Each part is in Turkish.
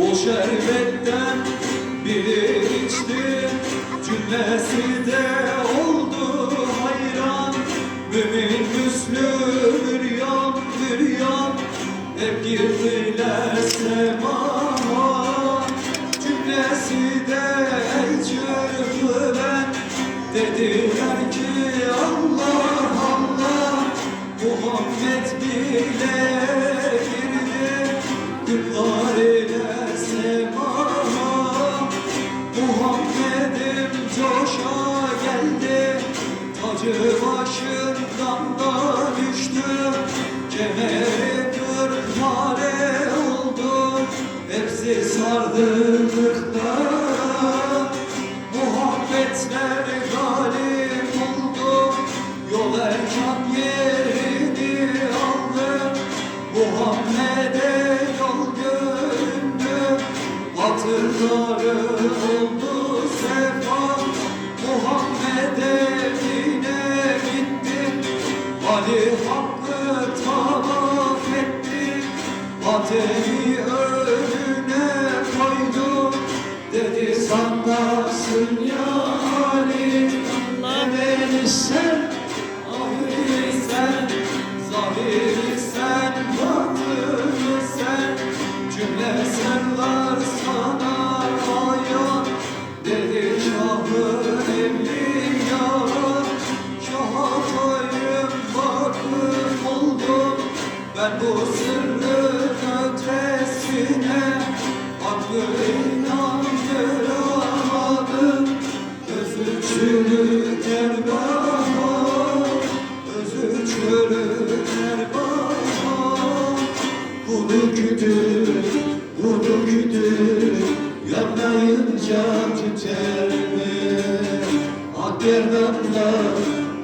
O şerbetten biri içti Cümlesi de oldu hayran. Mümin Müslüm büryan büryan Hep girdiler semama Cümlesi de çırpılen Dediler ki Allah Allah Muhammed bile Tacı başından da düştü Kemeri kırmare oldu Hepsi sardırdıkta Muhabbetler galip oldu. Yol yerini aldı Muhammed'e yol göründü Batırları oldu Ali hakkı tavaf etti Ateşi önüne koydu Dedi sandarsın ya Ali Emeli sen, ahiri sen Zahiri sen, batını sen Cümle sana ayan Dedi şahı Ben bu sırrın ötesine Hakkı inandıramadım. Özü çürük erbaba Özü çürük erbaba Bunu kütür, bunu kütür Yanmayınca tüter mi? Ak yerdamda,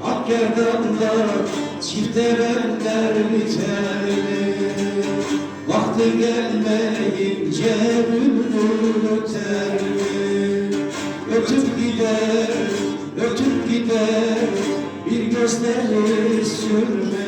ak yerdamda Çift erenler biter mi? Vakti gelmeyince bülbül öter mi? Ötüp gider, ötüp gider Bir gözleri sürme